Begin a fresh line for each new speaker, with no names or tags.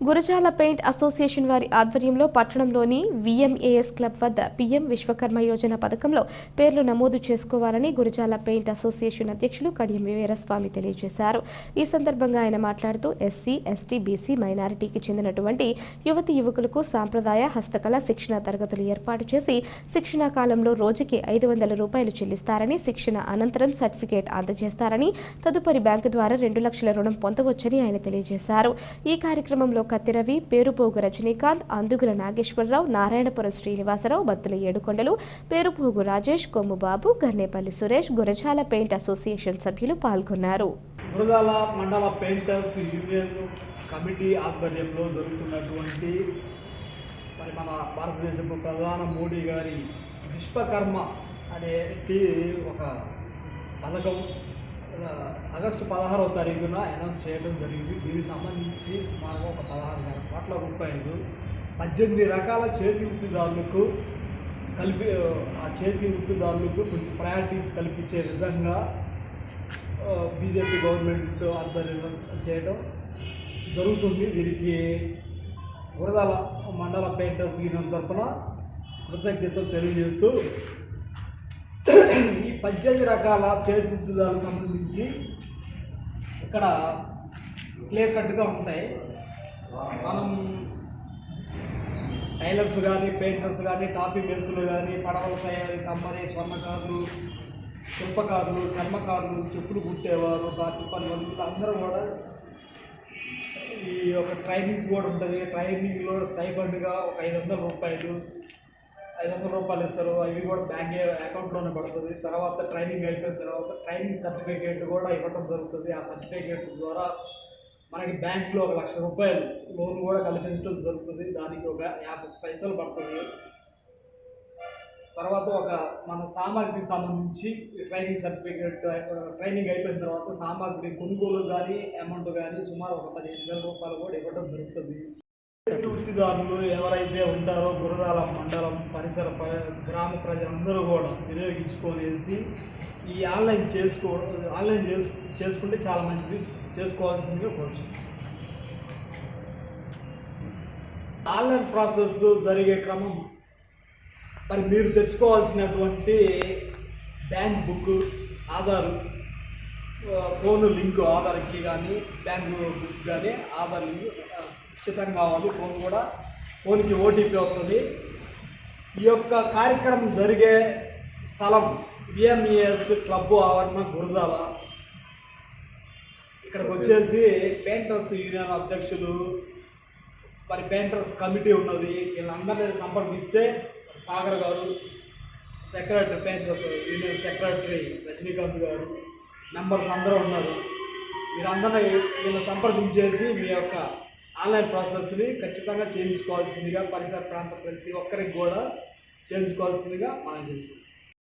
Gurazala paint association వారి ఆధ్వర్యంలో పట్టణంలోని విఎంఏఎస్ క్లబ్ వద్ద పీఎం విశ్వకర్మ యోజన పథకంలో పేర్లు నమోదు చేసుకోవాలని గురజాల పెయింట్ అసోసియేషన్ అధ్యక్షులు కడియం వీరస్వామి తెలియజేశారు. ఈ సందర్భంగా ఆయన మాట్లాడుతూ ఎస్సీ ఎస్టీ బీసీ మైనారిటీకి చెందినటువంటి యువతి యువకులకు సాంప్రదాయ హస్తకళ శిక్షణ తరగతులు ఏర్పాటు చేసి శిక్షణా కాలంలో రోజుకి ఐదు వందల రూపాయలు చెల్లిస్తారని శిక్షణ అనంతరం సర్టిఫికేట్ అందజేస్తారని తదుపరి బ్యాంకు ద్వారా రెండు లక్షల రుణం పొందవచ్చని ఆయన తెలియజేశారు. ఈ కార్యక్రమంలో కత్తిరవి పేరుపోగు రజనీకాంత్ అందుగుల నాగేశ్వరరావు నారాయణపురం శ్రీనివాసరావు బత్తుల ఏడుకొండలు పేరుపోగు రాజేష్ కొమ్ముబాబు గన్నేపల్లి సురేష్ గురజాల పెయింట్ అసోసియేషన్ సభ్యులు పాల్గొన్నారు.
గురజాల మండల పెయింటర్స్ యూనియన్ కమిటీ ఆధ్వర్యంలో జరుగుతున్నటువంటి మరి మన భారతదేశపు ప్రధాన మోడీ గారి విశ్వకర్మ అనేది ఒక పథకం ఆగస్టు పదహారవ తారీఖున అనౌన్స్ చేయడం జరిగింది. దీనికి సంబంధించి సుమారుగా ఒక పదహారు వేల కోట్ల రూపాయలు పద్దెనిమిది రకాల చేతి వృత్తిదారులకు కలిపి ఆ చేతి వృత్తిదారులకు కొంచెం ప్రయారిటీస్ కల్పించే విధంగా బీజేపీ గవర్నమెంట్ ఆధ్వర్యంలో చేయడం జరుగుతుంది. దీనికి వరదాల మండల పెయింటర్స్ యూనియన్ తరఫున కృతజ్ఞతలు తెలియజేస్తూ ఈ పద్దెనిమిది రకాల చేతి వృత్తిదారులకు సంబంధించి ఇక్కడ క్లియర్ కట్గా ఉంటాయి. మనం టైలర్స్ కానీ పెయింటర్స్ కానీ టాపీ బెల్సులు కానీ పడవల తయారీ కమ్మరి స్వర్ణకారులు శిల్పకారులు చర్మకారులు చెప్పులు కుట్టేవారు దాటి పని వాళ్ళు అందరూ కూడా ఈ యొక్క ట్రైనింగ్స్ కూడా ఉంటుంది. ట్రైనింగ్లో స్టైఫండ్గా ఒక ఐదు వందల రూపాయలు ఐదు వందల రూపాయలు ఇస్తారు. అవి కూడా బ్యాంక్ అకౌంట్లోనే పడుతుంది. తర్వాత ట్రైనింగ్ అయిపోయిన తర్వాత ట్రైనింగ్ సర్టిఫికేట్ కూడా ఇవ్వడం జరుగుతుంది. ఆ సర్టిఫికేట్ ద్వారా మనకి బ్యాంకులో ఒక లక్ష రూపాయలు లోన్ కూడా కల్పించడం జరుగుతుంది. దానికి ఒక యాభై పైసలు పడుతుంది. తర్వాత ఒక మన సామాగ్రికి సంబంధించి ట్రైనింగ్ సర్టిఫికేట్ ట్రైనింగ్ అయిపోయిన తర్వాత సామాగ్రి కొనుగోలు కానీ అమౌంట్ కానీ సుమారు ఒక పదిహేను వేల రూపాయలు కూడా ఇవ్వడం జరుగుతుంది. వృత్తిదారులు ఎవరైతే ఉంటారో గురరాల మండలం పరిసర ప- గ్రామ ప్రజలందరూ కూడా వినియోగించుకొనేసి ఈ ఆన్లైన్ చేసుకో ఆన్లైన్ చేసు చేసుకుంటే చాలా మంచిది. చేసుకోవాల్సిందిగా కోరుచున్నాను ఆన్లైన్ ప్రాసెస్ జరిగే క్రమం. మరి మీరు తెచ్చుకోవాల్సినటువంటి bank book Aadhaar phone link ఆధార్కి కానీ బ్యాంక్ బుక్ కానీ ఆధార్ లింక్ ఖచ్చితంగా కావాలి ఫోన్ కూడా. ఫోన్కి ఓటీపీ వస్తుంది. ఈ యొక్క కార్యక్రమం జరిగే స్థలం విఎంఈఎస్ క్లబ్ ఆవరణ గురజాల. ఇక్కడికి వచ్చేసి పెయింటర్స్ యూనియన్ అధ్యక్షులు మరి పెయింటర్స్ కమిటీ ఉన్నది. వీళ్ళందరినీ సంప్రదిస్తే సాగర్ గారు secretary painters union secretary Rajinikanth గారు మెంబర్స్ అందరూ ఉన్నారు. మీరందరినీ వీళ్ళని సంప్రదించేసి మీ యొక్క ఆన్లైన్ ప్రాసెస్ని ఖచ్చితంగా చేయించుకోవాల్సిందిగా పరిసర ప్రాంత ప్రతి ఒక్కరికి కూడా చేయించుకోవాల్సిందిగా మనం చేస్తున్నాం.